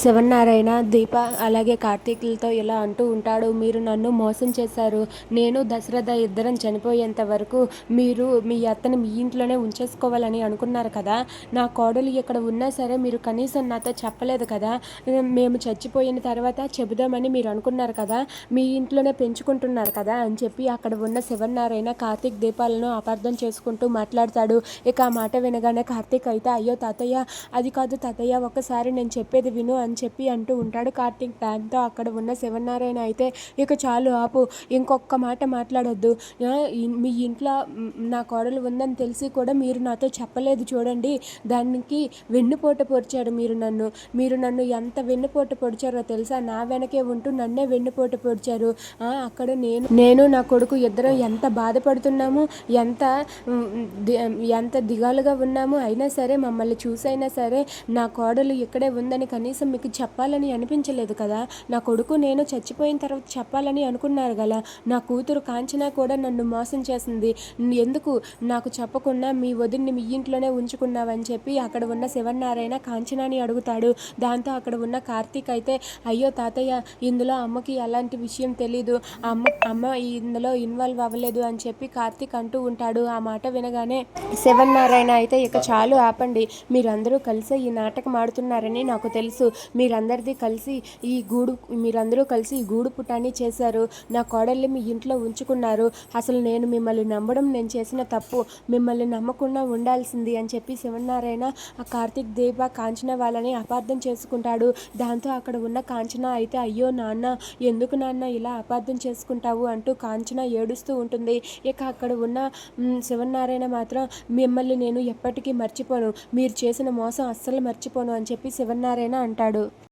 శివనారాయణ దీప అలాగే కార్తీకులతో ఇలా అంటూ ఉంటాడు మీరు నన్ను మోసం చేశారు. నేను దశరథ ఇద్దరం చనిపోయేంత వరకు మీరు మీ అత్తని మీ ఇంట్లోనే ఉంచేసుకోవాలని అనుకున్నారు కదా. నా కోడలు ఇక్కడ ఉన్నా సరే మీరు కనీసం నాతో చెప్పలేదు కదా. మేము చచ్చిపోయిన తర్వాత చెబుదామని మీరు అనుకున్నారు కదా. మీ ఇంట్లోనే పెంచుకుంటున్నారు కదా అని చెప్పి అక్కడ ఉన్న శివనారాయణ కార్తీక్ దీపాలను అపార్థం చేసుకుంటూ మాట్లాడతాడు. ఇక ఆ మాట వినగానే కార్తీక్ అయితే అయ్యో తాతయ్య అది కాదు తాతయ్య ఒక్కసారి నేను చెప్పేది విను అని అని చెప్పి అంటూ ఉంటాడు. కార్తీక్ బ్యాగ్తో అక్కడ ఉన్న శివనారాయణ అయితే ఇక చాలు ఆపు ఇంకొక మాట మాట్లాడొద్దు. మీ ఇంట్లో నా కోడలు ఉందని తెలిసి కూడా మీరు నాతో చెప్పలేదు చూడండి. దానికి వెన్నుపోట పొడిచారు మీరు నన్ను. మీరు నన్ను ఎంత వెన్నుపోట పొడిచారో తెలుసా? నా వెనకే ఉంటూ నన్నే వెన్నుపోట పొడిచారు. అక్కడ నేను నేను నా కొడుకు ఇద్దరం ఎంత బాధపడుతున్నాము ఎంత ది- ఎంత దిగాలుగా ఉన్నాము. అయినా సరే మమ్మల్ని చూసైనా సరే నా కోడలు ఇక్కడే ఉందని కనీసం మీకు చెప్పాలని అనిపించలేదు కదా? నా కొడుకు నేను చచ్చిపోయిన తర్వాత చెప్పాలని అనుకున్నారు కదా నా కూతురు కాంచన కూడా నన్ను మోసం చేసింది. ఎందుకు? నాకు చెప్పకుండా మీ వదిన్ని మీ ఇంట్లోనే ఉంచుకున్నావని చెప్పి అక్కడ ఉన్న శివనారాయణ కాంచనాని అడుగుతాడు. దాంతో అక్కడ ఉన్న కార్తీక్ అయితే అయ్యో తాతయ్య ఇందులో అమ్మకి ఎలాంటి విషయం తెలీదు. అమ్మ అమ్మ ఇందులో ఇన్వాల్వ్ అవ్వలేదు అని చెప్పి కార్తీక్ అంటూ ఉంటాడు. ఆ మాట వినగానే శివనారాయణ అయితే ఇక చాలు ఆపండి. మీరందరూ కలిసి ఈ నాటకం ఆడుతున్నారని నాకు తెలుసు. మీరందరిది కలిసి ఈ గూడు మీరందరూ కలిసి ఈ గూడు పుటాన్ని చేశారు. నా కోడల్ని మీ ఇంట్లో ఉంచుకున్నారు. అసలు నేను మిమ్మల్ని నమ్మడం నేను చేసిన తప్పు మిమ్మల్ని నమ్మకుండా ఉండాల్సింది అని చెప్పి శివనారాయణ ఆ కార్తీక్ దీప కాంచన వాళ్ళని అపార్థం చేసుకుంటాడు. దాంతో అక్కడ ఉన్న కాంచన అయితే అయ్యో నాన్న ఎందుకు నాన్న ఇలా అపార్థం చేసుకుంటావు? అంటూ కాంచన ఏడుస్తూ ఉంటుంది. ఇక అక్కడ ఉన్న శివనారాయణ మాత్రం మిమ్మల్ని నేను ఎప్పటికీ మర్చిపోను. మీరు చేసిన మోసం అస్సలు మర్చిపోను అని చెప్పి శివనారాయణ అంటాడు. చేశాడు.